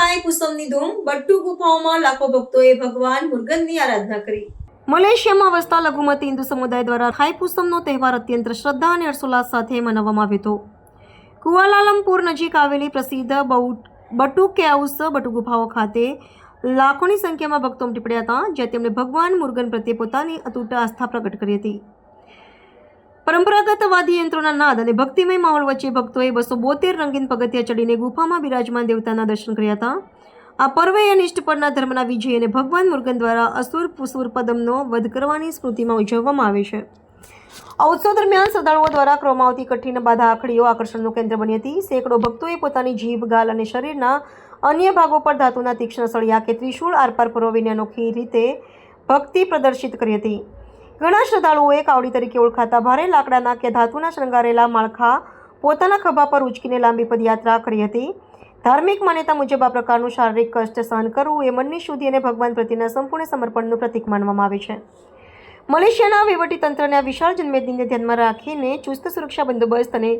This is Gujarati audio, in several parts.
થાઈપુસમની ધૂમ, બટ્ટુ ગુફાઓમાં લાખો ભક્તોએ ભગવાન મુર્ગનની આરાધના કરી. મલેશિયામાં વસતા લઘુમતી હિન્દુ સમુદાય દ્વારા થાઈપુસમનો તહેવાર અત્યંત શ્રદ્ધા અને હર્ષોલ્લાસ સાથે મનાવવામાં આવ્યો હતો. કુઆલાલમપુર નજીક આવેલી પ્રસિદ્ધ બટુ કેઉસ બટુ ગુફાઓ ખાતે લાખોની સંખ્યામાં ભક્તો ઉમટી પડ્યા હતા, જ્યાં તેમણે ભગવાન મુર્ગન પ્રત્યે પોતાની અતૂટ આસ્થા પ્રગટ કરી હતી. પરંપરાગત વાદ્ય યંત્રોના નાદ અને ભક્તિમય માહોલ વચ્ચે ભક્તોએ બસો બોતેર રંગીન પગથિયા ચડીને ગુફામાં બિરાજમાન દેવતાના દર્શન કર્યા હતા. આ પર્વે અનિષ્ટ પરના ધર્મના વિજય અને ભગવાન મુર્ગન દ્વારા અસુર પુસુર પદમનો વધ કરવાની સ્મૃતિમાં ઉજવવામાં આવે છે. આ ઉત્સવ દરમિયાન શ્રદ્ધાળુઓ દ્વારા કરવામાં આવતી કઠિન બાધા આખડીઓ આકર્ષણનું કેન્દ્ર બની હતી. સેંકડો ભક્તોએ પોતાની જીભ, ગાલ અને શરીરના અન્ય ભાગો પર ધાતુના તીક્ષ્ણ સળિયા કે ત્રિશૂળ આરપાર પરોવીને અનોખી રીતે ભક્તિ પ્રદર્શિત કરી હતી. ઘણા શ્રદ્ધાળુઓએ કાવડી તરીકે ઓળખાતા ભારે લાકડાના કે ધાતુના શણગારેલા માળખા પોતાના ખભા પર ઉચકીને લાંબી પદયાત્રા કરી હતી. ધાર્મિક માન્યતા મુજબ આ પ્રકારનું શારીરિક કષ્ટ સહન કરવું એ મનની શુદ્ધિ અને ભગવાન પ્રત્યેના સંપૂર્ણ સમર્પણનું પ્રતીક માનવામાં આવે છે. મલેશિયાના વહીવટીતંત્રને આ વિશાળ જન્મેદિનને ધ્યાનમાં રાખીને ચુસ્ત સુરક્ષા બંદોબસ્ત અને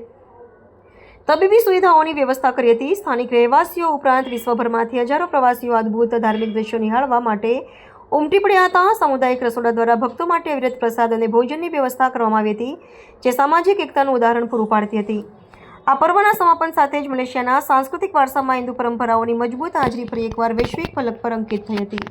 તબીબી સુવિધાઓની વ્યવસ્થા કરી હતી. સ્થાનિક રહેવાસીઓ ઉપરાંત વિશ્વભરમાંથી હજારો પ્રવાસીઓ અદ્ભુત ધાર્મિક દ્રશ્યો નિહાળવા માટે ઉમટી પડ્યા હતા સામુદાયિક રસોડા દ્વારા ભક્તો માટે અવિરત પ્રસાદ અને ભોજનની વ્યવસ્થા કરવામાં આવી હતી, જે સામાજિક એકતાનું ઉદાહરણ પૂરું પાડતી હતી. આ પર્વના સમાપન સાથે જ મલેશિયાના સાંસ્કૃતિક વારસામાં હિન્દુ પરંપરાઓની મજબૂત હાજરી ફરી એકવાર વૈશ્વિક ફલક પર અંકિત થઈ હતી.